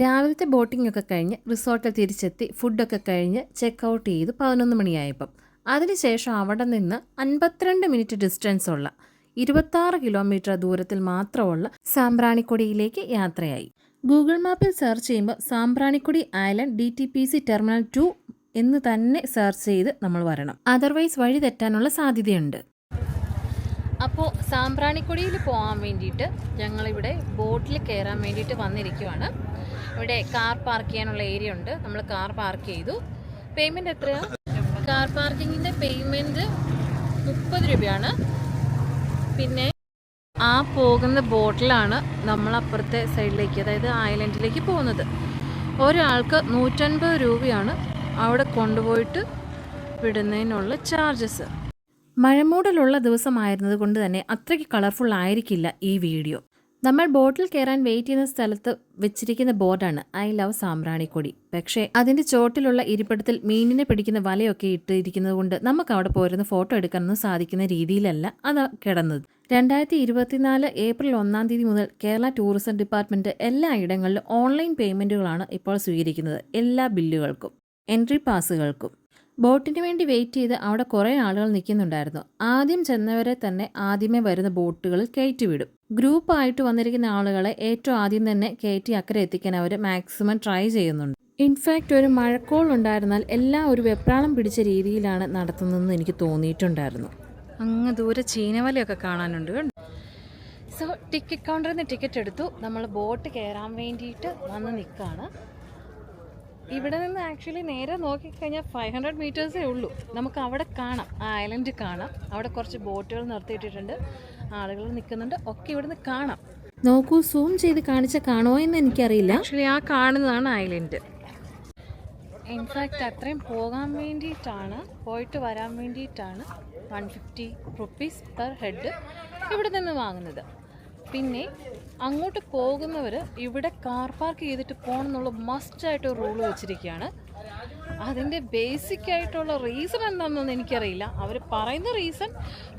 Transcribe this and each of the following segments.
രാവിലത്തെ ബോട്ടിംഗ് ഒക്കെ കഴിഞ്ഞ് റിസോർട്ടിൽ തിരിച്ചെത്തി ഫുഡൊക്കെ കഴിഞ്ഞ് ചെക്ക് ഔട്ട് ചെയ്ത് പതിനൊന്ന് മണിയായപ്പം. അതിനുശേഷം അവിടെ നിന്ന് അൻപത്തിരണ്ട് മിനിറ്റ് ഡിസ്റ്റൻസ് ഉള്ള ഇരുപത്താറ് കിലോമീറ്റർ ദൂരത്തിൽ മാത്രമുള്ള സാമ്പ്രാണിക്കൊടിയിലേക്ക് യാത്രയായി. ഗൂഗിൾ മാപ്പിൽ സെർച്ച് ചെയ്യുമ്പോൾ Sambranikodi island D T P C terminal two എന്ന് തന്നെ സെർച്ച് ചെയ്ത് നമ്മൾ വരണം. അതർവൈസ് വഴി തെറ്റാനുള്ള സാധ്യതയുണ്ട്. അപ്പോൾ സാമ്പ്രാണിക്കൊടിയിൽ പോകാൻ വേണ്ടിയിട്ട് ഞങ്ങളിവിടെ ബോട്ടിൽ കയറാൻ വേണ്ടിയിട്ട് വന്നിരിക്കുവാണ്. ഇവിടെ കാർ പാർക്ക് ചെയ്യാനുള്ള ഏരിയ ഉണ്ട്. നമ്മൾ കാർ പാർക്ക് ചെയ്തു. പേയ്മെന്റ് എത്രയാണ് കാർ പാർക്കിങ്ങിന്റെ പേയ്മെന്റ് മുപ്പത് രൂപയാണ്. പിന്നെ ആ പോകുന്ന ബോട്ടിലാണ് നമ്മൾ അപ്പുറത്തെ സൈഡിലേക്ക് അതായത് ഐലൻഡിലേക്ക് പോകുന്നത്. ഒരാൾക്ക് നൂറ്റൻപത് രൂപയാണ് അവിടെ കൊണ്ടുപോയിട്ട് വിടുന്നതിനുള്ള ചാർജസ് മഴമൂടലുള്ള ദിവസമായിരുന്നത് കൊണ്ട് തന്നെ അത്രയ്ക്ക് കളർഫുൾ ആയിരിക്കില്ല ഈ വീഡിയോ. നമ്മൾ ബോട്ടിൽ കയറാൻ വെയിറ്റ് ചെയ്യുന്ന സ്ഥലത്ത് വെച്ചിരിക്കുന്ന ബോർഡാണ്. ഐ ലവ് സാമ്പ്രാണിക്കൊടി പക്ഷേ അതിന്റെ ചോട്ടിലുള്ള ഇരിപ്പിടത്തിൽ മീനിനെ പിടിക്കുന്ന വലയൊക്കെ ഇട്ടിരിക്കുന്നത് കൊണ്ട് നമുക്ക് അവിടെ പോരുന്ന ഫോട്ടോ എടുക്കാനൊന്നും സാധിക്കുന്ന രീതിയിലല്ല അത് കിടന്നത്. രണ്ടായിരത്തി ഇരുപത്തിനാല് ഏപ്രിൽ ഒന്നാം തീയതി മുതൽ കേരള ടൂറിസം ഡിപ്പാർട്ട്മെന്റ് എല്ലാ ഇടങ്ങളിലും ഓൺലൈൻ പേയ്മെന്റുകളാണ് ഇപ്പോൾ സ്വീകരിക്കുന്നത്. എല്ലാ ബില്ലുകൾക്കും എൻട്രി പാസുകൾക്കും ബോട്ടിന് വേണ്ടി വെയിറ്റ് ചെയ്ത് അവിടെ കുറേ ആളുകൾ നിൽക്കുന്നുണ്ടായിരുന്നു. ആദ്യം ചെന്നവരെ തന്നെ ആദ്യമേ വരുന്ന ബോട്ടുകളിൽ കയറ്റിവിടും ഗ്രൂപ്പായിട്ട് വന്നിരിക്കുന്ന ആളുകളെ ഏറ്റവും ആദ്യം തന്നെ കയറ്റി അക്കരെ എത്തിക്കാൻ അവർ മാക്സിമം ട്രൈ ചെയ്യുന്നുണ്ട്. ഇൻഫാക്റ്റ് ഒരു മഴക്കോൾ ഉണ്ടായിരുന്നാൽ എല്ലാം ഒരു വെപ്രാളം പിടിച്ച രീതിയിലാണ് നടത്തുന്നതെന്ന് എനിക്ക് തോന്നിയിട്ടുണ്ടായിരുന്നു. അങ്ങ് ദൂരെ ചീനവലയൊക്കെ കാണാനുണ്ട് സോ ടിക്കറ്റ് കൗണ്ടറിൽ നിന്ന് ടിക്കറ്റ് എടുത്തു. നമ്മൾ ബോട്ട് കയറാൻ വേണ്ടിയിട്ട് വന്ന് നിൽക്കുകയാണ് ഇവിടെ നിന്ന് ആക്ച്വലി നേരെ നോക്കിക്കഴിഞ്ഞാൽ ഫൈവ് ഹൺഡ്രഡ് മീറ്റേഴ്സേ ഉള്ളൂ. നമുക്ക് അവിടെ കാണാം. ആ ഐലൻഡ് കാണാം. അവിടെ കുറച്ച് ബോട്ടുകൾ നിർത്തിയിട്ടിട്ടുണ്ട്. ആളുകൾ നിൽക്കുന്നുണ്ട്. ഒക്കെ ഇവിടുന്ന് കാണാം. നോക്കൂ സൂം ചെയ്ത് കാണിച്ച കാണുമോ എന്ന് എനിക്കറിയില്ല. ആക്ച്വലി ആ കാണുന്നതാണ് ഐലൻഡ് ഇൻഫാക്റ്റ് അത്രയും പോകാൻ വേണ്ടിയിട്ടാണ് പോയിട്ട് വരാൻ വേണ്ടിയിട്ടാണ് one fifty rupees per head ഇവിടെ നിന്ന് വാങ്ങുന്നത്. പിന്നെ അങ്ങോട്ട് പോകുന്നവർ ഇവിടെ കാർ പാർക്ക് ചെയ്തിട്ട് പോകണം എന്നുള്ള മസ്റ്റായിട്ട് റൂൾ വെച്ചിരിക്കുകയാണ്. അതിന്റെ ബേസിക് ആയിട്ടുള്ള റീസൺ എന്താണെന്നൊന്നും എനിക്കറിയില്ല. അവർ പറയുന്ന റീസൺ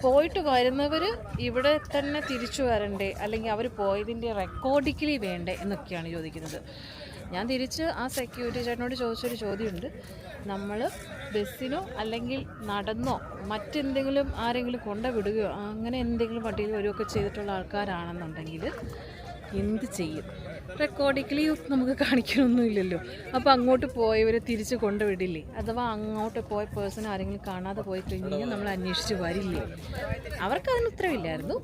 പോയിട്ട് വരുന്നവർ ഇവിടെ തന്നെ തിരിച്ചു വരണ്ടേ അല്ലെങ്കിൽ അവർ പോയതിന്റെ റെക്കോർഡിക്കലി വേണ്ടേ എന്നൊക്കെയാണ് ചോദിക്കുന്നത്. ഞാൻ തിരിച്ച് ആ സെക്യൂരിറ്റി ചേട്ടനോട് ചോദിച്ചൊരു ചോദ്യമുണ്ട്. നമ്മൾ ബസ്സിനോ അല്ലെങ്കിൽ നടന്നോ മറ്റെന്തെങ്കിലും ആരെങ്കിലും കൊണ്ടുവിടുകയോ അങ്ങനെ എന്തെങ്കിലും വണ്ടിയിൽ വരികയൊക്കെ ചെയ്തിട്ടുള്ള ആൾക്കാരാണെന്നുണ്ടെങ്കിൽ എന്ത് ചെയ്യും? റെക്കോർഡിക്കലി നമുക്ക് കാണിക്കണമൊന്നുമില്ലല്ലോ അപ്പോൾ അങ്ങോട്ട് പോയവരെ തിരിച്ച് കൊണ്ടുവിടില്ലേ അഥവാ അങ്ങോട്ട് പോയ പേഴ്സൺ ആരെങ്കിലും കാണാതെ പോയി കഴിഞ്ഞ് കഴിഞ്ഞാൽ നമ്മൾ അന്വേഷിച്ച് വരില്ലേ? അവർക്ക് അതിന് ഉത്തരവില്ലായിരുന്നു.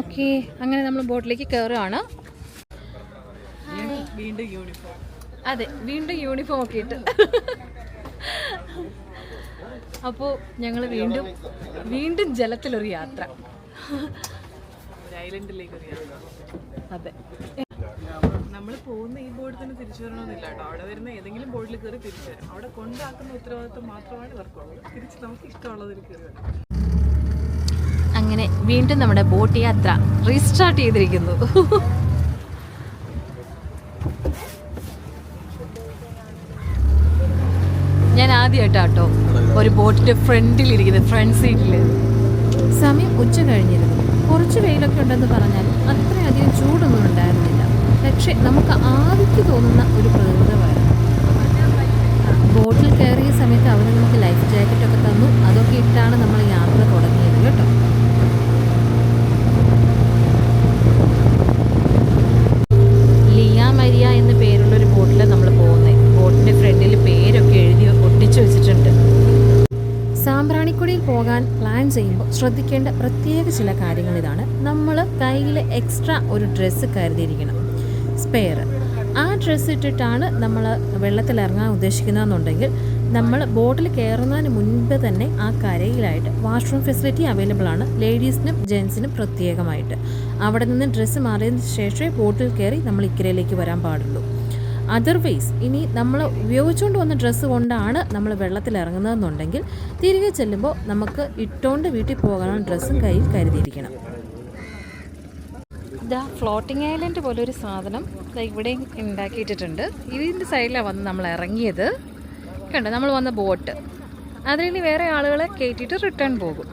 ഓക്കെ അങ്ങനെ നമ്മൾ ബോട്ടിലേക്ക് കയറുകയാണ് വീണ്ടും യൂണിഫോം അതെ വീണ്ടും യൂണിഫോം ഒക്കെ ഇട്ട്. അപ്പോൾ ഞങ്ങൾ വീണ്ടും വീണ്ടും ജലത്തിലൊരു യാത്ര. അതെ. നമ്മൾ പോകുന്ന ഈ ബോർഡിൽ തന്നെ തിരിച്ചു വരണമെന്നില്ല കേട്ടോ. അവിടെ വരുന്ന ഏതെങ്കിലും ബോർഡിൽ കയറി തിരിച്ചു വരും. അവിടെ കൊണ്ടാക്കുന്ന ഉത്തരവാദിത്വം മാത്രമാണ് ഇവർക്കുള്ളത്. തിരിച്ച് നമുക്ക് ഇഷ്ടമുള്ളതിൽ കയറി വരാം. അങ്ങനെ വീണ്ടും നമ്മുടെ ബോട്ട് യാത്ര റീസ്റ്റാർട്ട് ചെയ്തിരിക്കുന്നു. ഞാൻ ആദ്യമായിട്ടാട്ടോ ഒരു ബോട്ടിന്റെ ഫ്രണ്ടിൽ ഇരിക്കുന്നത് ഫ്രണ്ട് സീറ്റിൽ. സമയം ഉച്ച കഴിഞ്ഞിരുന്നു. കുറച്ച് വെയിലൊക്കെ ഉണ്ടെന്ന് പറഞ്ഞാൽ അത്രയധികം ചൂടൊന്നും ഉണ്ടായിരുന്നില്ല. പക്ഷെ നമുക്ക് ആദ്യത്ത് തോന്നുന്ന ഒരു പ്രകൃതമായിരുന്നു. ബോട്ടിൽ കയറിയ സമയത്ത് അവർ നമുക്ക് ലൈഫ് ജാക്കറ്റ് ഒക്കെ തന്നു. അതൊക്കെ ഇട്ടാണ് നമ്മൾ യാത്ര തുടങ്ങിയത് കേട്ടോ ലിയ മരിയ എന്ന പേരുള്ള ഒരു ബോട്ടിലാണ് നമ്മൾ പോകുന്നത് ബോട്ടിന്റെ ഫ്രണ്ടിൽ പേരൊക്കെ എഴുതി ഒട്ടിച്ചു വെച്ചിട്ടുണ്ട് സാമ്പ്രാണിക്കുടിയിൽ പോകാൻ പ്ലാൻ ചെയ്യുമ്പോൾ ശ്രദ്ധിക്കേണ്ട പ്രത്യേക ചില കാര്യങ്ങൾ ഇതാണ്. നമ്മൾ കയ്യിൽ എക്സ്ട്രാ ഒരു ഡ്രസ്സ് കരുതിയിരിക്കണം. സ്പെയർ ആ ഡ്രസ്സ് ഇട്ടിട്ടാണ് നമ്മൾ വെള്ളത്തിൽ ഇറങ്ങാൻ ഉദ്ദേശിക്കുന്നതെന്നുണ്ടെങ്കിൽ നമ്മൾ ബോട്ടിൽ കയറുന്നതിന് മുൻപ് തന്നെ ആ കരയിലായിട്ട് വാഷ്റൂം ഫെസിലിറ്റി അവൈലബിൾ ആണ്. ലേഡീസിനും ജെൻസിനും പ്രത്യേകമായിട്ട്. അവിടെ നിന്ന് ഡ്രസ്സ് മാറിയതിന് ശേഷമേ ബോട്ടിൽ കയറി നമ്മൾ ഇക്കരയിലേക്ക് വരാൻ പാടുള്ളൂ. അതർവൈസ് ഇനി നമ്മൾ ഉപയോഗിച്ചുകൊണ്ട് വന്ന ഡ്രസ്സ് കൊണ്ടാണ് നമ്മൾ വെള്ളത്തിൽ ഇറങ്ങുന്നതെന്നുണ്ടെങ്കിൽ തിരികെ ചെല്ലുമ്പോൾ നമുക്ക് ഇട്ടുകൊണ്ട് വീട്ടിൽ പോകാനുള്ള ഡ്രസ്സും കയ്യിൽ കരുതിയിരിക്കണം. ഇതാ ഫ്ലോട്ടിംഗ് ഐലൻഡ് പോലെ ഒരു സാധനം ഇവിടെയും ഉണ്ടാക്കിയിട്ടിട്ടുണ്ട് ഇതിന്റെ സൈഡിലാണ് വന്ന് നമ്മൾ ഇറങ്ങിയത്. കണ്ടോ നമ്മൾ വന്ന ബോട്ട് അതിൽ വേറെ ആളുകളെ കയറ്റിയിട്ട് റിട്ടേൺ പോകും.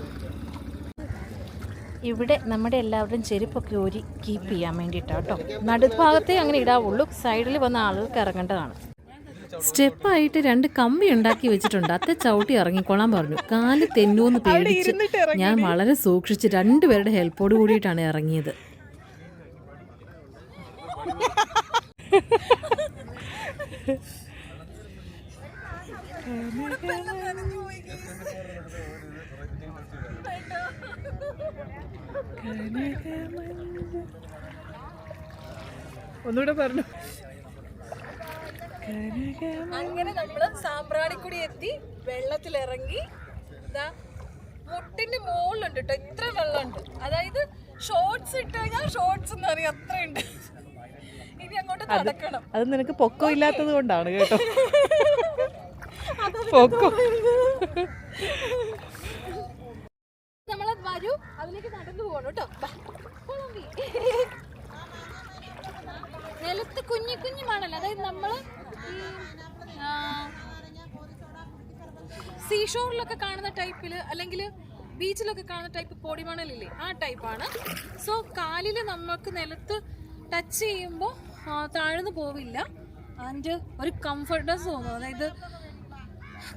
ഇവിടെ നമ്മുടെ എല്ലാവരുടെയും ചെരുപ്പൊക്കെ ഊരി കീപ്പ് ചെയ്യാൻ വേണ്ടിയിട്ടാണ് കേട്ടോ നടുഭാഗത്തെ അങ്ങനെ ഇടാവുള്ളൂ. സൈഡിൽ വന്ന ആളുകൾക്ക് ഇറങ്ങേണ്ടതാണ്. സ്റ്റെപ്പായിട്ട് രണ്ട് കമ്പി ഉണ്ടാക്കി വെച്ചിട്ടുണ്ട്. അത്ത ചവിട്ടി ഇറങ്ങിക്കൊള്ളാൻ പറഞ്ഞു. കാൽ തെന്നൂന്ന് പേടിച്ച് ഞാൻ വളരെ സൂക്ഷിച്ച് രണ്ടുപേരുടെ ഹെൽപ്പോട് കൂടിയിട്ടാണ് ഇറങ്ങിയത്. ഒന്നുകൂടെ പറഞ്ഞു. അങ്ങനെ നമ്മൾ സാമ്പ്രാണിക്കുടി എത്തി വെള്ളത്തിലിറങ്ങി ഇതാ മുട്ടിന്റെ മുകളിലുണ്ട് കേട്ടോ ഇത്ര വെള്ളമുണ്ട്. അതായത് ഷോർട്സ് ഇട്ട് കഴിഞ്ഞാൽ ഷോർട്സ് എന്ന് പറയും അത്രയുണ്ട്. ഇനി അങ്ങോട്ട് നടക്കണം. അത് നിനക്ക് പൊക്കം ഇല്ലാത്തത് കൊണ്ടാണ് കേട്ടോ. പൊക്കം നമ്മൾ വരൂ നടന്നു പോകണം കേട്ടോ. നിലത്ത് കുഞ്ഞു കുഞ്ഞു മണൽ അതായത് നമ്മൾ സീഷോറിലൊക്കെ കാണുന്ന ടൈപ്പിൽ അല്ലെങ്കിൽ ബീച്ചിലൊക്കെ കാണുന്ന ടൈപ്പ് പൊടിമണലില്ലേ ആ ടൈപ്പാണ്. സോ കാലിൽ നമുക്ക് നിലത്ത് ടച്ച് ചെയ്യുമ്പോൾ താഴ്ന്നു പോവില്ല. ആൻഡ് ഒരു കംഫർട്ടസ് തോന്നും. അതായത്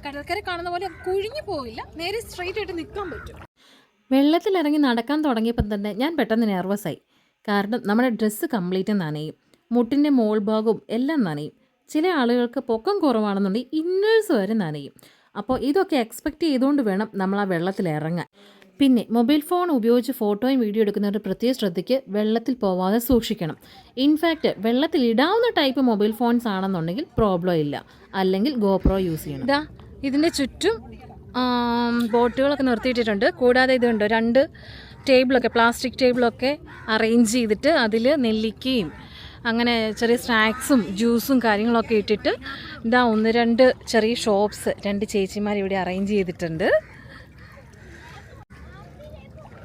കടൽക്കര കാണുന്ന പോലെ കുഴിഞ്ഞു പോവില്ല. നേരെ സ്ട്രെയിറ്റ് ആയിട്ട് നിൽക്കാൻ പറ്റും. വെള്ളത്തിലിറങ്ങി നടക്കാൻ തുടങ്ങിയപ്പം തന്നെ ഞാൻ പെട്ടെന്ന് നെർവസായി കാരണം നമ്മുടെ ഡ്രസ്സ് കംപ്ലീറ്റ് നനയും. മുട്ടിന്റെ മോൾ ഭാഗവും എല്ലാം നനയും. ചില ആളുകൾക്ക് പൊക്കം കുറവാണെന്നുണ്ടെങ്കിൽ ഇന്നേഴ്സ് വരെ നനയും. അപ്പോൾ ഇതൊക്കെ എക്സ്പെക്റ്റ് ചെയ്തുകൊണ്ട് വേണം നമ്മൾ ആ വെള്ളത്തിൽ ഇറങ്ങാൻ പിന്നെ മൊബൈൽ ഫോൺ ഉപയോഗിച്ച് ഫോട്ടോയും വീഡിയോ എടുക്കുന്നവരുടെ പ്രത്യേക ശ്രദ്ധയ്ക്ക് വെള്ളത്തിൽ പോവാതെ സൂക്ഷിക്കണം. ഇൻഫാക്റ്റ് വെള്ളത്തിൽ ഇടാവുന്ന ടൈപ്പ് മൊബൈൽ ഫോൺസ് ആണെന്നുണ്ടെങ്കിൽ പ്രോബ്ലം ഇല്ല. അല്ലെങ്കിൽ ഗോപ്രോ യൂസ് ചെയ്യണം. ഇതാ ഇതിന്റെ ചുറ്റും ബോട്ടുകളൊക്കെ നിർത്തിയിട്ടിട്ടുണ്ട്. കൂടാതെ ഇതുണ്ട് രണ്ട് ടേബിളൊക്കെ പ്ലാസ്റ്റിക് ടേബിളൊക്കെ അറേഞ്ച് ചെയ്തിട്ട് അതിൽ നെല്ലിക്കയും അങ്ങനെ ചെറിയ സ്നാക്സും ജ്യൂസും കാര്യങ്ങളൊക്കെ ഇട്ടിട്ട് ഇതാ ഒന്ന് രണ്ട് ചെറിയ ഷോപ്സ് രണ്ട് ചേച്ചിമാർ ഇവിടെ അറേഞ്ച് ചെയ്തിട്ടുണ്ട്.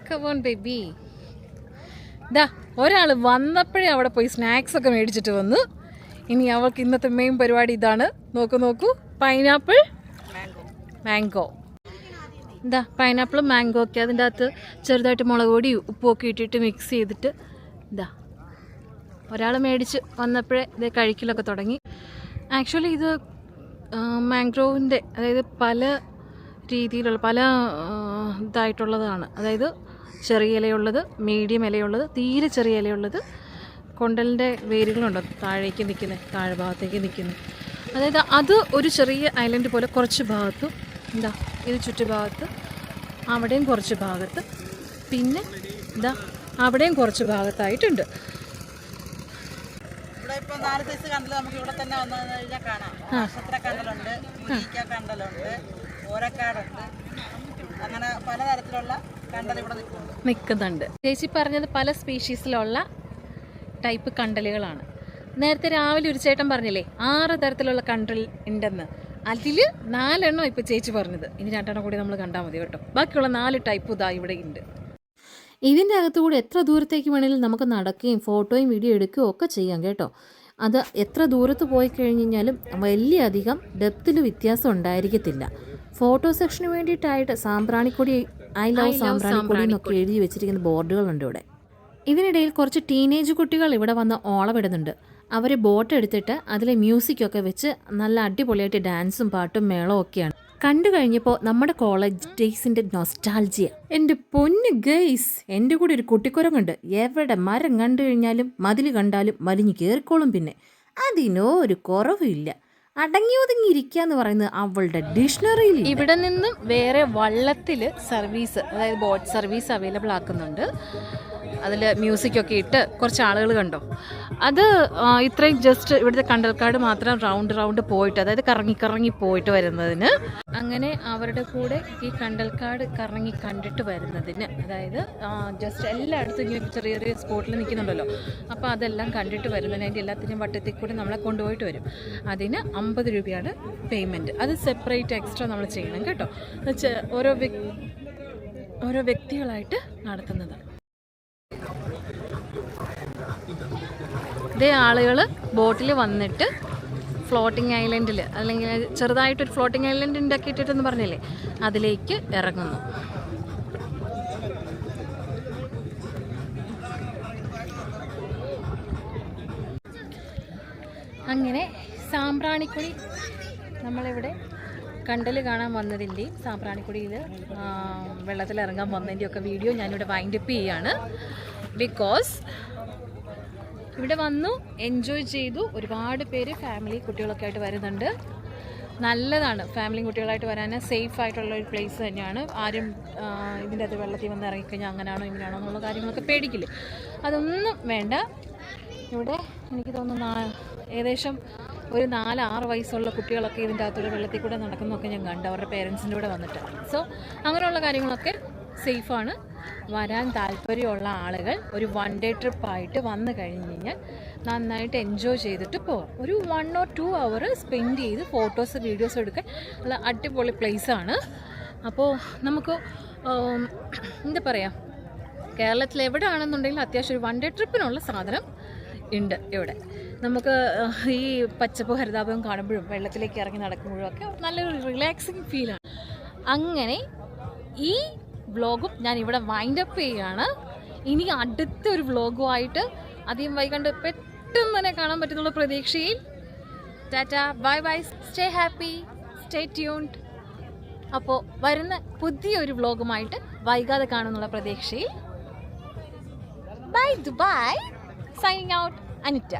കവോൺ ബേബി ഇതാ ഒരാൾ വന്നപ്പോഴേ അവിടെ പോയി സ്നാക്സ് ഒക്കെ മേടിച്ചിട്ട് വന്നു. ഇനി അവൾക്ക് ഇന്നത്തെ മെയിൻ പരിപാടി ഇതാണ്. നോക്കൂ നോക്കൂ. പൈനാപ്പിൾ മാംഗോ എന്താ പൈനാപ്പിളും മാംഗോ ഒക്കെ അതിന്റെ അകത്ത് ചെറുതായിട്ട് മുളക് പൊടി ഉപ്പൊക്കെ ഇട്ടിട്ട് മിക്സ് ചെയ്തിട്ട് ഇതാ ഒരാൾ മേടിച്ച് വന്നപ്പോഴേ ഇത് കഴിക്കലൊക്കെ തുടങ്ങി. ആക്ച്വലി ഇത് മാംഗ്രോവിന്റെ അതായത് പല രീതിയിലുള്ള പല ഇതായിട്ടുള്ളതാണ്. അതായത് ചെറിയ ഇലയുള്ളത് മീഡിയം ഇലയുള്ളത് തീരെ ചെറിയ ഇലയുള്ളത് കൊണ്ടലിന്റെ വേരുകളുണ്ടോ? താഴേക്ക് നിൽക്കുന്നത് താഴെ ഭാഗത്തേക്ക് നിൽക്കുന്നത് അതായത് അത് ഒരു ചെറിയ ഐലൻഡ് പോലെ കുറച്ച് ഭാഗത്തും എന്താ ഇത് ചുറ്റുഭാഗത്ത് അവിടെയും കുറച്ച് ഭാഗത്ത് പിന്നെ ഇതാ അവിടെയും കുറച്ച് ഭാഗത്തായിട്ടുണ്ട്. നാല് സൈസ് കണ്ടൽ നമുക്ക് ഇവിടെ തന്നെ വന്നു കഴിഞ്ഞാൽ കാണാം. നക്ഷത്ര കണ്ടലുണ്ട് മുരിക്ക കണ്ടലുണ്ട് ഓരക്കാടുണ്ട്. അങ്ങനെ പലതരത്തിലുള്ള കണ്ടൽ ഇവിടെ നിൽക്കുന്നുണ്ട് നിൽക്കുന്നുണ്ട്. ചേച്ചി പറഞ്ഞത് പല സ്പീഷീസിലുള്ള ടൈപ്പ് കണ്ടലുകളാണ്. നേരത്തെ രാവിലെ ഒരു ചേട്ടൻ പറഞ്ഞില്ലേ ആറ് തരത്തിലുള്ള കണ്ടൽ ഉണ്ടെന്ന്. അതിൽ നാലെണ്ണം ഇപ്പോൾ ചേച്ചി പറഞ്ഞത്. ഇനി രണ്ടെണ്ണം കൂടി നമ്മൾ കണ്ടാൽ മതി കേട്ടോ. ബാക്കിയുള്ള നാല് ടൈപ്പ് ഇതാ ഇവിടെ ഉണ്ട് ഇതിന്റെ അകത്തുകൂടെ എത്ര ദൂരത്തേക്ക് വേണമെങ്കിലും നമുക്ക് നടക്കുകയും ഫോട്ടോയും വീഡിയോ എടുക്കുകയും ഒക്കെ ചെയ്യാം കേട്ടോ. അത് എത്ര ദൂരത്ത് പോയി കഴിഞ്ഞ് കഴിഞ്ഞാലും വലിയ അധികം ഡെപ്തിൽ വ്യത്യാസം ഉണ്ടായിരിക്കത്തില്ല. ഫോട്ടോ സെക്ഷന് വേണ്ടിയിട്ടായിട്ട് സാമ്പ്രാണിക്കൊടി ഐ ലവ് സാമ്പ്രാണിക്കൊടി എന്നൊക്കെ എഴുതി വെച്ചിരിക്കുന്ന ബോർഡുകളുണ്ട് ഇവിടെ. ഇതിനിടയിൽ കുറച്ച് ടീനേജ് കുട്ടികൾ ഇവിടെ വന്ന് ഓളമിടുന്നുണ്ട് അവർ ബോട്ട് എടുത്തിട്ട് അതിലെ മ്യൂസിക്കൊക്കെ വെച്ച് നല്ല അടിപൊളിയായിട്ട് ഡാൻസും പാട്ടും മേളവും ഒക്കെയാണ്. കണ്ടു കഴിഞ്ഞപ്പോൾ നമ്മുടെ കോളേജ് ഡേയ്സിന്റെ നൊസ്റ്റാൾജിയ എന്റെ പൊന്ന് ഗെയ്സ് എന്റെ കൂടെ ഒരു കുട്ടിക്കുരങ്ങുണ്ട്. എവിടെ മരം കണ്ടു കഴിഞ്ഞാലും മതിൽ കണ്ടാലും വലിഞ്ഞു കയറിക്കോളും പിന്നെ. അതിനോ ഒരു കുറവില്ല. അടങ്ങി ഒതുങ്ങി ഇരിക്കുക എന്ന് പറയുന്നത് അവളുടെ ഡിക്ഷണറിയിൽ ഇവിടെ നിന്നും വേറെ വള്ളത്തിൽ സർവീസ് അതായത് ബോട്ട് സർവീസ് അവൈലബിൾ ആക്കുന്നുണ്ട്. അതിൽ മ്യൂസിക്കൊക്കെ ഇട്ട് കുറച്ച് ആളുകൾ കണ്ടോ? അത് ഇത്രയും ജസ്റ്റ് ഇവിടുത്തെ കണ്ടൽക്കാട് മാത്രം റൗണ്ട് റൗണ്ട് പോയിട്ട് അതായത് കറങ്ങി കറങ്ങി പോയിട്ട് വരുന്നതിന് അങ്ങനെ അവരുടെ കൂടെ ഈ കണ്ടൽക്കാട് കറങ്ങി കണ്ടിട്ട് വരുന്നതിന് അതായത് ജസ്റ്റ് എല്ലായിടത്തും ഇങ്ങനെ ചെറിയ ചെറിയ സ്പോട്ടിൽ നിൽക്കുന്നുണ്ടല്ലോ. അപ്പോൾ അതെല്ലാം കണ്ടിട്ട് വരുന്നതിന് അതിന്റെ എല്ലാത്തിനും വട്ടത്തിൽ കൂടി നമ്മളെ കൊണ്ടുപോയിട്ട് വരും. അതിന് അമ്പത് രൂപയാണ് പേയ്മെന്റ് അത് സെപ്പറേറ്റ് എക്സ്ട്രാ നമ്മൾ ചെയ്യണം കേട്ടോ. ഓരോ ഓരോ വ്യക്തികളായിട്ട് നടത്തുന്നതാണ് ഇതേ ആളുകൾ ബോട്ടിൽ വന്നിട്ട് ഫ്ലോട്ടിംഗ് ഐലൻഡിൽ അല്ലെങ്കിൽ ചെറുതായിട്ടൊരു ഫ്ലോട്ടിംഗ് ഐലൻഡ് ഉണ്ടാക്കിയിട്ടെന്ന് പറഞ്ഞില്ലേ അതിലേക്ക് ഇറങ്ങുന്നു. അങ്ങനെ സാമ്പ്രാണിക്കുടി നമ്മളിവിടെ കണ്ടൽ കാണാൻ വന്നതിന്റെയും സാമ്പ്രാണിക്കുടിയിൽ വെള്ളത്തിലിറങ്ങാൻ വന്നതിന്റെയും ഒക്കെ വീഡിയോ ഞാനിവിടെ വൈൻഡപ്പ് ചെയ്യാണ്. ബിക്കോസ് ഇവിടെ വന്നു എൻജോയ് ചെയ്തു. ഒരുപാട് പേര് ഫാമിലി കുട്ടികളൊക്കെ ആയിട്ട് വരുന്നുണ്ട്. നല്ലതാണ് ഫാമിലി കുട്ടികളായിട്ട് വരാൻ. സേഫ് ആയിട്ടുള്ള ഒരു പ്ലേസ് തന്നെയാണ്. ആരും ഇതിന്റെ അത് വെള്ളത്തിൽ വന്ന് ഇറങ്ങിക്കഴിഞ്ഞാൽ അങ്ങനെയാണോ ഇങ്ങനെയാണോ എന്നുള്ള കാര്യങ്ങളൊക്കെ പേടിക്കില്ലേ? അതൊന്നും വേണ്ട. ഇവിടെ എനിക്ക് തോന്നുന്നു ഏകദേശം ഒരു നാല് ആറ് വയസ്സുള്ള കുട്ടികളൊക്കെ ഇതിന്റെ അകത്തുള്ള വെള്ളത്തിൽ കൂടെ നടക്കുന്നതൊക്കെ ഞാൻ കണ്ടു. അവരുടെ പേരൻസിന്റെ കൂടെ വന്നിട്ട്. സോ അങ്ങനെയുള്ള കാര്യങ്ങളൊക്കെ സേഫാണ്. വരാൻ താല്പര്യമുള്ള ആളുകൾ ഒരു വൺ ഡേ ട്രിപ്പായിട്ട് വന്നു കഴിഞ്ഞ് കഴിഞ്ഞാൽ നന്നായിട്ട് എൻജോയ് ചെയ്തിട്ട് പോവാം. ഒരു one or two hour spend ചെയ്ത് ഫോട്ടോസ് വീഡിയോസ് എടുക്കാൻ നല്ല അടിപൊളി പ്ലേസാണ് അപ്പോൾ നമുക്ക് എന്താ പറയുക കേരളത്തിൽ എവിടെ ആണെന്നുണ്ടെങ്കിലും അത്യാവശ്യം ഒരു വൺ ഡേ ട്രിപ്പിനുള്ള സാധനം ഉണ്ട് ഇവിടെ. നമുക്ക് ഈ പച്ചപ്പ് ഹരിതാപം കാണുമ്പോഴും വെള്ളത്തിലേക്ക് ഇറങ്ങി നടക്കുമ്പോഴും ഒക്കെ നല്ലൊരു റിലാക്സിങ് ഫീലാണ് അങ്ങനെ ഈ വ്ളോഗും ഞാൻ ഇവിടെ വൈൻഡ് അപ്പ് ചെയ്യുകയാണ്. ഇനി അടുത്ത ഒരു വ്ളോഗുമായിട്ട് അധികം വൈകണ്ട് പെട്ടെന്ന് തന്നെ കാണാൻ പറ്റുന്നുള്ള പ്രതീക്ഷയിൽ. Tata bye bye stay happy stay tuned അപ്പോൾ വരുന്ന പുതിയൊരു വ്ളോഗുമായിട്ട് വൈകാതെ കാണുന്നുള്ള പ്രതീക്ഷയിൽ. Bye Dubai signing out Anita